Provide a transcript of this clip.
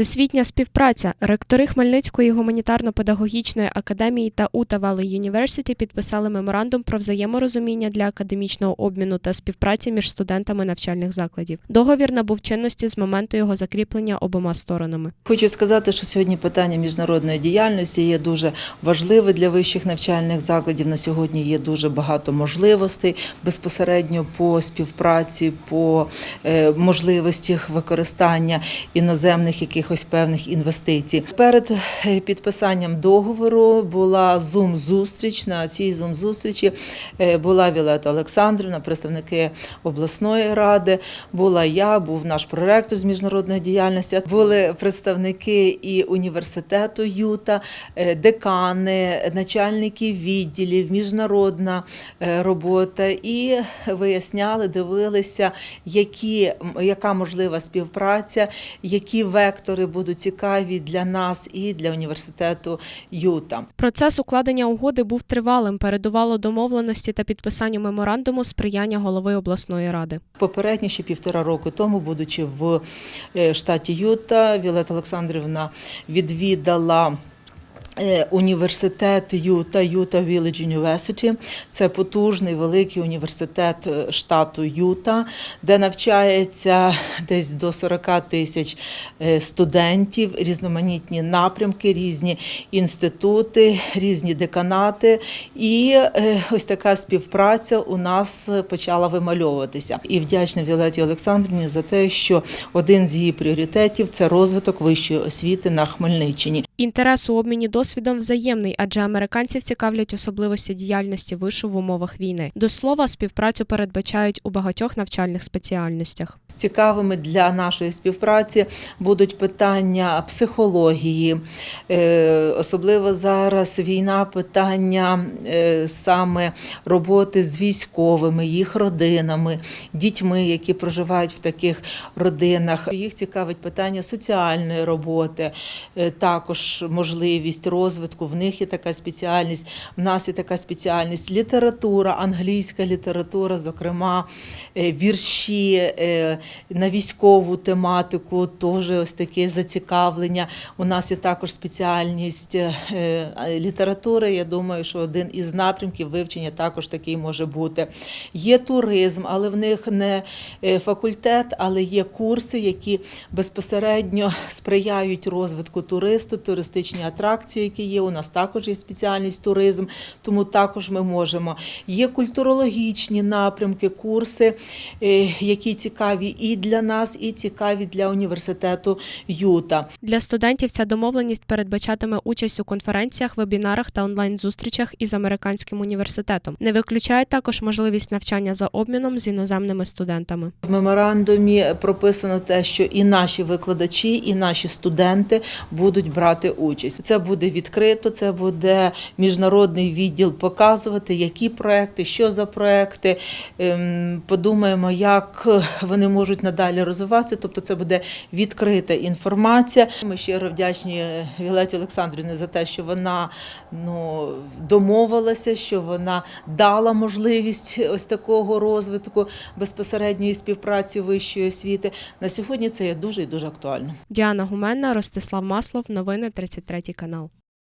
Всесвітня співпраця. Ректори Хмельницької гуманітарно-педагогічної академії та Ута Valley University підписали меморандум про взаєморозуміння для академічного обміну та співпраці між студентами навчальних закладів. Договір набув чинності з моменту його закріплення обома сторонами. Хочу сказати, що сьогодні питання міжнародної діяльності є дуже важливе для вищих навчальних закладів. На сьогодні є дуже багато можливостей безпосередньо по співпраці, по е, можливостях використання іноземних якихось певних інвестицій. Перед е, підписанням договору була зум-зустріч. На цій зум-зустрічі е, була Вілета Олександрівна, представники обласної ради, була я, був наш проректор з міжнародної діяльності. Були представники і університету Юта, е, декани, начальники відділів, міжнародна робота, і виясняли, дивилися, які, яка можлива співпраця, які вектори будуть цікаві для нас і для університету Юта. Процес укладення угоди був тривалим, передувало домовленості та підписанню меморандуму сприяння голови обласної ради. Попередні ще півтора року тому, будучи в е, штаті Юта, Віолетта Олександрівна відвідала. Е, Університет Юта, Юта Village University. Це потужний великий університет е, штату Юта, де навчається десь до 40 тисяч е, студентів, різноманітні напрямки, різні інститути, різні деканати. І ось така співпраця у нас почала вимальовуватися. І вдячна Віолеті Олександрівні за те, що один з її пріоритетів це розвиток вищої освіти на Хмельниччині. Інтерес у обміні досвідом взаємний, адже американців цікавлять особливості діяльності вишу в умовах війни. До слова, співпрацю передбачають у багатьох навчальних спеціальностях. Цікавими для нашої співпраці будуть питання психології, е, особливо зараз війна, питання е, саме роботи з військовими, їх родинами, дітьми, які проживають в таких родинах. Їх цікавить питання соціальної роботи, е, також можливість розвитку. В них є така спеціальність, в нас є така спеціальність література, англійська література, зокрема вірші на військову тематику, теж ось таке зацікавлення. У нас є також спеціальність е, е, літератури. Я думаю, що один із напрямків вивчення також такий може бути. Є туризм, але в них не е, факультет, але є курси, які безпосередньо сприяють розвитку туристу, туристичні атракції, які є. У нас також є спеціальність туризм, тому також ми можемо. Є культурологічні напрямки, курси, які цікаві і для нас, і цікаві для університету Юта. Для студентів ця домовленість передбачатиме участь у конференціях, вебінарах та онлайн-зустрічах із американським університетом. Не виключають також можливість навчання за обміном з іноземними студентами. В меморандумі прописано те, що і наші викладачі, і наші студенти будуть брати участь. Це буде відкрито, це буде міжнародний відділ показувати, які проекти, що за проекти. Ем, Подумаємо, як вони можуть надалі розвиватися. Тобто, це буде відкрита інформація. Ми щиро вдячні Вілеті Олександрівні за те, що вона ну домовилася, що вона дала можливість ось такого розвитку безпосередньої співпраці вищої освіти. На сьогодні це є дуже і дуже актуально. Діана Гуменна, Ростислав Маслов, новини 33 канал.